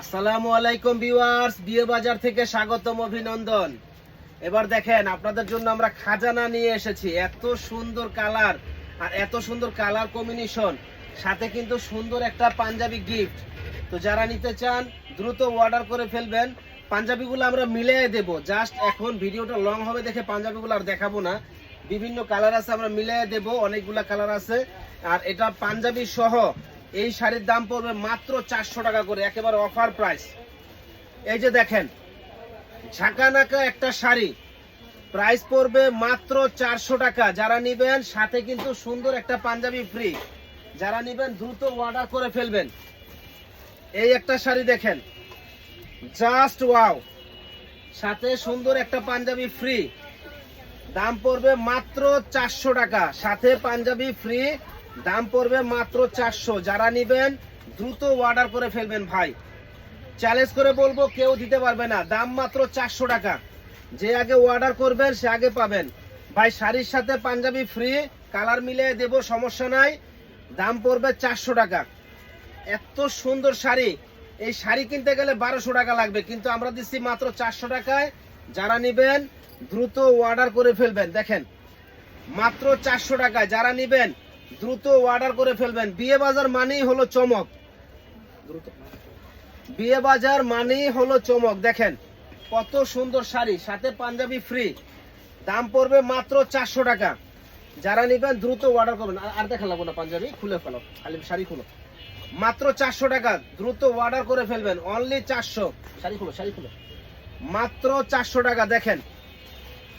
আসসালামু আলাইকুম ভিউয়ার্স, বিয়ে বাজার থেকে স্বাগতম অভিনন্দন। এবার দেখেন, আপনাদের জন্য আমরা খাজানা নিয়ে এসেছি। এত সুন্দর কালার আর এত সুন্দর কালার কম্বিনেশন সাথে কিন্তু সুন্দর একটা পাঞ্জাবি গিফট তো যারা নিতে চান, দ্রুত অর্ডার করে ফেলবেন। পাঞ্জাবিগুলো আমরা মিলিয়ে দেব। জাস্ট এখন ভিডিওটা লং হবে দেখে পাঞ্জাবিগুলো আর দেখাবো না। বিভিন্ন কালার আছে, আমরা মিলিয়ে দেব। অনেকগুলা কালার আছে। আর এটা পাঞ্জাবি সহ এই শাড়ির দাম পড়বে মাত্র চারশো টাকা করে, একেবারে অফার প্রাইস এই যে দেখেন, ঝাঁকানাকা একটা শাড়ি প্রাইস পড়বে মাত্র চারশো টাকা। যারা নিবেন, সাথে কিন্তু সুন্দর একটা পাঞ্জাবি ফ্রি যারা নিবেন, দ্রুত অর্ডার করে ফেলবেন। এই একটা শাড়ি দেখেন জাস্ট ওয়াও সাথে সুন্দর একটা পাঞ্জাবি ফ্রি দাম পড়বে মাত্র চারশো টাকা। সাথে পাঞ্জাবি ফ্রি দাম পড়বে মাত্র চারশো। যারা নিবেন, দ্রুত অর্ডার করে ফেলবেন ভাই। চ্যালেঞ্জ করে বলব, কেউ দিতে পারবে না। দাম মাত্র চারশো টাকা। যে আগে অর্ডার করবেন, সে আগে পাবেন। ভাই, শাড়ির সাথে পাঞ্জাবি ফ্রি কালার মিলিয়ে দেব, সমস্যা নাই। দাম পড়বে চারশো টাকা। এত সুন্দর শাড়ি। এই শাড়ি কিনতে গেলে বারোশো টাকা লাগবে, কিন্তু আমরা দিচ্ছি মাত্র চারশো টাকায়। যারা নিবেন, দ্রুত অর্ডার করে ফেলবেন। দেখেন, মাত্র চারশো টাকায়। যারা নিবেন দ্রুত অর্ডার করে ফেলবেন। বিয়ে বাজার মানেই হলো চমক। বিয়ে বাজার মানেই হলো চমক। দেখেন, কত সুন্দর শাড়ি, সাথে পাঞ্জাবি ফ্রি দাম পড়বে মাত্র চারশো টাকা। যারা নিবেন দ্রুত অর্ডার করবেন। আর- দেখা লাগবো না পাঞ্জাবি, খুলে ফেলো, খালি শাড়ি খুলো। মাত্র চারশো টাকা, দ্রুত অর্ডার করে ফেলবেন। অনলি চারশো। শাড়ি খুলো শাড়ি খুলো। মাত্র চারশো টাকা, দেখেন।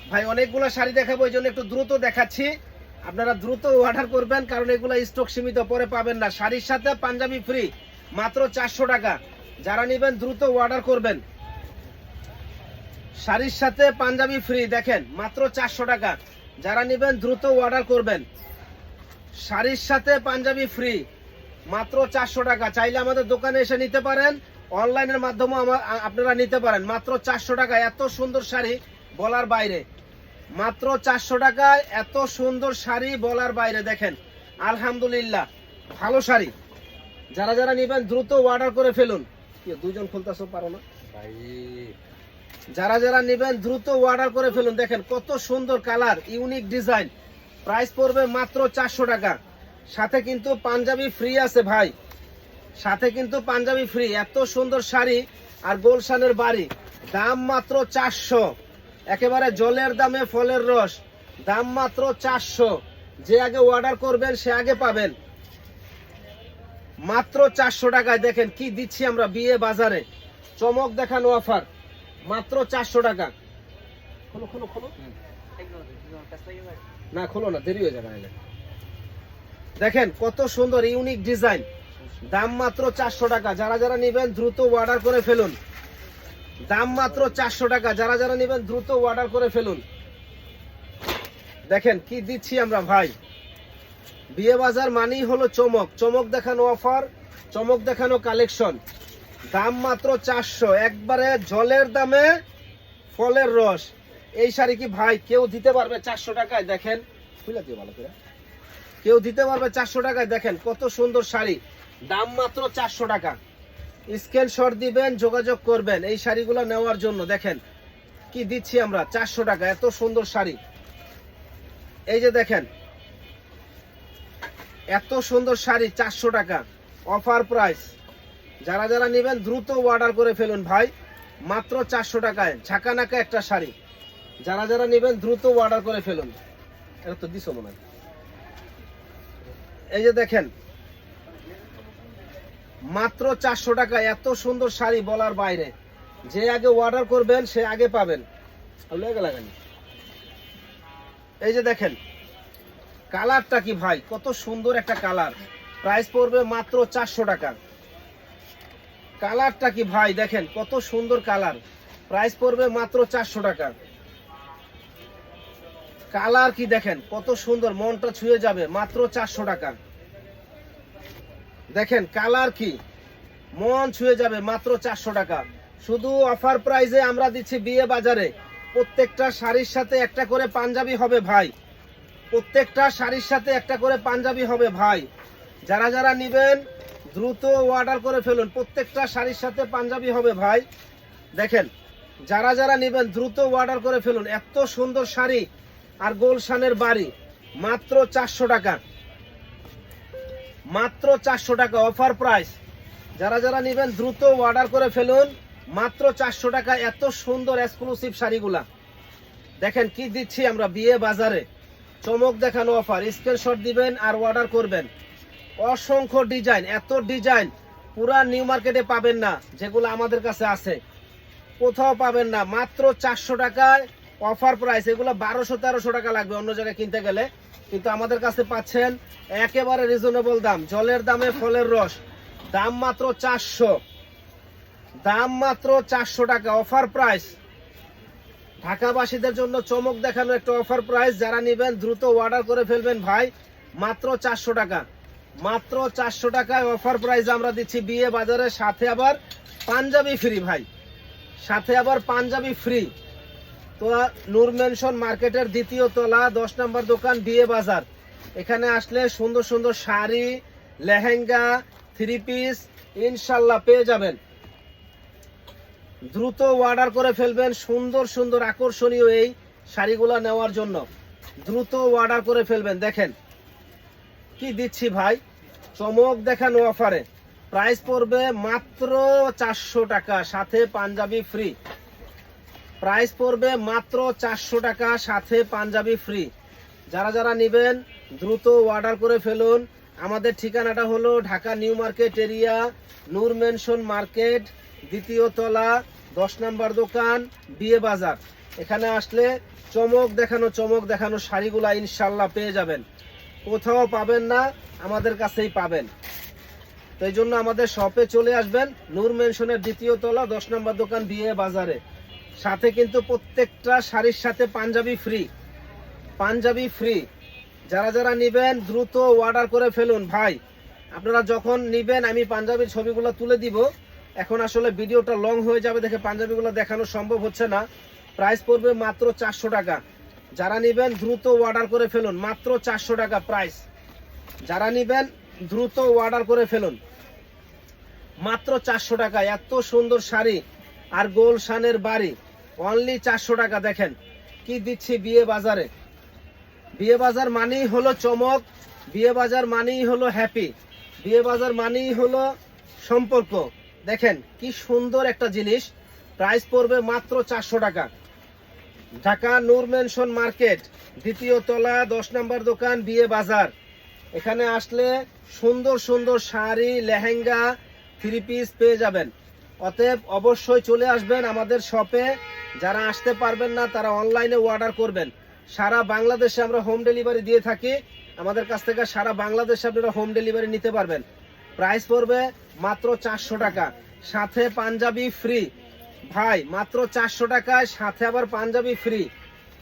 ভাই, অনেকগুলো শাড়ি দেখাবো, এই জন্য একটু দ্রুত দেখাচ্ছি। আপনারা দ্রুত অর্ডার করবেন, কারণ এগুলো স্টক সীমিত, পরে পাবেন না। শাড়ির সাথে পাঞ্জাবি ফ্রি মাত্র চারশো টাকা। যারা নেবেন, দ্রুত অর্ডার করবেন। শাড়ির সাথে পাঞ্জাবি ফ্রি দেখেন, মাত্র চারশো টাকা। যারা নেবেন, দ্রুত অর্ডার করবেন। শাড়ির সাথে পাঞ্জাবি ফ্রি মাত্র চারশো টাকা। চাইলে আমাদের দোকানে এসে নিতে পারেন। অনলাইনের মাধ্যমে আপনারা নিতে পারেন। মাত্র চারশো টাকা। এত সুন্দর শাড়ি বলার বাইরে। মাত্র চারশো টাকায় এত সুন্দর শাড়ি বলার বাইরে দেখেন। আলহামদুলিল্লাহ, ভালো শাড়ি। যারা যারা নেবেন দ্রুত অর্ডার করে ফেলুন। দুজন খুলতেছো পারো না? যারা যারা নেবেন দ্রুত অর্ডার করে ফেলুন। দেখেন কত সুন্দর কালার ইউনিক ডিজাইন প্রাইস পড়বে মাত্র চারশো টাকা। সাথে কিন্তু পাঞ্জাবি ফ্রি আছে ভাই। সাথে কিন্তু পাঞ্জাবি ফ্রি এত সুন্দর শাড়ি আর গোলশানের বাড়ি। দাম মাত্র চারশো। একেবারে জলের দামে ফলের রস। দাম মাত্র চারশো। যে আগে অর্ডার করবেন, সে আগে পাবেন। মাত্র চারশো টাকায় দেখেন কি দিচ্ছি আমরা বিয়ে বাজারে। চমক দেখানো অফার মাত্র চারশো টাকা। না, খোলো না, দেরি হয়ে যাবে দেখেন কত সুন্দর ইউনিক ডিজাইন দাম মাত্র চারশো টাকা। যারা যারা নেবেন, দ্রুত অর্ডার করে ফেলুন। দাম মাত্র চারশো টাকা। যারা যারা নেবেন, দ্রুত অর্ডার করে ফেলুন। দেখেন কি দিচ্ছি আমরা, ভাই। বিয়ে বাজার মানেই হলো চমক। চমক দেখানো অফার চমক দেখানো কালেকশন দাম মাত্র চারশো। একবারে জলের দামে ফলের রস। এই শাড়ি কি, ভাই, কেউ দিতে পারবে চারশো টাকায়? দেখেন। খুলে ভালো করে। কেউ দিতে পারবে চারশো টাকায়? দেখেন কত সুন্দর শাড়ি। দাম মাত্র চারশো টাকা। স্ক্রিনশট দিবেন, যোগাযোগ করবেন এই শাড়িগুলো নেওয়ার জন্য। দেখেন কি দিচ্ছি আমরা, চারশো টাকা, এত সুন্দর শাড়ি। এই যে দেখেন, এত সুন্দর শাড়ি, চারশো টাকা, অফার প্রাইস। যারা যারা নেবেন, দ্রুত অর্ডার করে ফেলুন ভাই, মাত্র চারশো টাকায় ঝাঁকানাকা একটা শাড়ি। যারা যারা নেবেন, দ্রুত অর্ডার করে ফেলুন। এটা তো দিছো মনে এই যে দেখেন মাত্র চারশো টাকা এত সুন্দর শাড়ি বলার বাইরে। যে আগে অর্ডার করবেন, সে আগে পাবেন। এই যে দেখেন, কালারটা কি ভাই? কত সুন্দর একটা কালার। প্রাইস পড়বে মাত্র চারশো টাকা। কালারটা কি ভাই? দেখেন, কত সুন্দর কালার। প্রাইস পড়বে মাত্র চারশো টাকা। কালার কি দেখেন? কত সুন্দর, মনটা ছুঁয়ে যাবে। মাত্র চারশো টাকা। দেখেন, কালার কি? মন ছুঁয়ে যাবে মাত্র চারশো টাকা। শুধু অফার প্রাইজে আমরা দিচ্ছি বিয়ে বাজারে। প্রত্যেকটা শাড়ির সাথে একটা করে পাঞ্জাবি হবে ভাই। প্রত্যেকটা শাড়ির সাথে একটা করে পাঞ্জাবি হবে ভাই। যারা যারা নিবেন, দ্রুত অর্ডার করে ফেলুন। প্রত্যেকটা শাড়ির সাথে পাঞ্জাবি হবে ভাই। দেখেন, যারা যারা নেবেন, দ্রুত অর্ডার করে ফেলুন। এত সুন্দর শাড়ি আর গোলশানের বাড়ি। মাত্র চারশো টাকা। মাত্র চারশো টাকা অফার প্রাইস যারা যারা নেবেন, দ্রুত অর্ডার করে ফেলুন। মাত্র চারশো টাকা, এত সুন্দর এক্সক্লুসিভ শাড়িগুলা। দেখেন কি দিচ্ছি আমরা বিয়ে বাজারে। চমক দেখানো অফার স্ক্রিনশট দিবেন আর অর্ডার করবেন। অসংখ্য ডিজাইন এত ডিজাইন পুরা নিউ মার্কেটে পাবেন না, যেগুলো আমাদের কাছে আছে। কোথাও পাবেন না, মাত্র চারশো টাকায় অফার প্রাইস, এগুলো বারোশো, তেরোশো টাকা লাগবে অন্য জায়গায় কিনতে গেলে। কিন্তু আমাদের কাছে পাচ্ছেন একেবারে রিজনেবল দাম, জলের দামে ফলের রস। দাম মাত্র চারশো। দাম মাত্র চারশো টাকা, অফার প্রাইস। ঢাকাবাসীদের জন্য চমক দেখানো একটা অফার প্রাইস, যারা নেবেন দ্রুত অর্ডার করে ফেলবেন ভাই, মাত্র চারশো টাকা। মাত্র চারশো টাকায় অফার প্রাইস আমরা দিচ্ছি বিয়ে বাজারের সাথে আবার পাঞ্জাবি ফ্রি ভাই। সাথে আবার পাঞ্জাবি ফ্রি তো নূর মেনশন মার্কেটের দ্বিতীয় তলা, দশ নম্বর দোকান, বিয়ে বাজার। এখানে আসলে সুন্দর সুন্দর শাড়ি, লেহেঙ্গা থ্রি পিস ইনশাল্লাহ পেয়ে যাবেন। দ্রুত অর্ডার করে ফেলবেন সুন্দর সুন্দর আকর্ষণীয় এই শাড়িগুলো নেওয়ার জন্য। দ্রুত অর্ডার করে ফেলবেন, দেখেন। কি দিচ্ছি ভাই? চমক দেখানো অফারে প্রাইস পড়বে মাত্র চারশো টাকা, সাথে পাঞ্জাবি ফ্রি প্রাইস পড়বে মাত্র চারশো টাকা, সাথে পাঞ্জাবি ফ্রি যারা যারা নেবেন, দ্রুত অর্ডার করে ফেলুন। আমাদের ঠিকানাটা হলো Dhaka new market area, Noor mansion market, দ্বিতীয় তলা, দশ নম্বর দোকান, বিয়ে বাজার। এখানে আসলে চমক দেখানো চমক দেখানো শাড়িগুলা ইনশাল্লাহ পেয়ে যাবেন। কোথাও পাবেন না, আমাদের কাছেই পাবেন। তো এই জন্য আমাদের শপে চলে আসবেন, নূর মেনশনের দ্বিতীয় তলা, দশ নম্বর দোকান, বিয়ে বাজারে। সাথে কিন্তু প্রত্যেকটা শাড়ির সাথে পাঞ্জাবি ফ্রি পাঞ্জাবি ফ্রি যারা যারা নেবেন, দ্রুত অর্ডার করে ফেলুন। ভাই, আপনারা যখন নেবেন, আমি পাঞ্জাবির ছবিগুলো তুলে দিব। এখন আসলে ভিডিওটা লং হয়ে যাবে দেখে পাঞ্জাবিগুলো দেখানো সম্ভব হচ্ছে না। প্রাইস পড়বে মাত্র চারশো টাকা। যারা নেবেন, দ্রুত অর্ডার করে ফেলুন। মাত্র চারশো টাকা প্রাইস যারা নেবেন, দ্রুত অর্ডার করে ফেলুন। মাত্র চারশো টাকা। এত সুন্দর শাড়ি। আর গোল শানের বাড়ি। অনলি চারশো টাকা, দেখেন। কি দিচ্ছি বিয়ে বাজারে? বিয়ে বাজার মানেই হলো চমক, বিয়ে বাজার মানেই হলো হ্যাপি বিয়ে বাজার মানেই হলো সম্পর্ক। দেখেন, কি সুন্দর একটা জিনিস। প্রাইস পড়বে মাত্র চারশো টাকা। ঢাকা নূর মেনশন মার্কেট, দ্বিতীয় তলা, দশ নম্বর দোকান, বিয়ে বাজার। এখানে আসলে সুন্দর সুন্দর শাড়ি, লেহেঙ্গা থ্রি পিস পেয়ে যাবেন। অতএব অবশ্যই চলে আসবেন আমাদের শপে যারা আসতে পারবেন না, তারা অনলাইনে অর্ডার করবেন। সারা বাংলাদেশে আমরা হোম ডেলিভারি দিয়ে থাকি। আমাদের কাছ থেকে সারা বাংলাদেশে আপনারা হোম ডেলিভারি নিতে পারবেন। প্রাইস পড়বে মাত্র চারশো টাকা। সাথে পাঞ্জাবি ফ্রি ভাই, মাত্র চারশো টাকায় সাথে আবার পাঞ্জাবি ফ্রি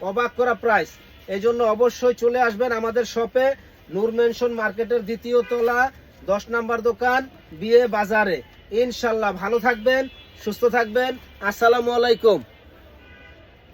অবাক করা প্রাইস এই জন্য অবশ্যই চলে আসবেন আমাদের শপে নূর মেনশন মার্কেটের দ্বিতীয় তলা, দশ নাম্বার দোকান, বিয়ে বাজারে। ইনশাল্লাহ ভালো থাকবেন, সুস্থ থাকবেন। আসসালামু আলাইকুম।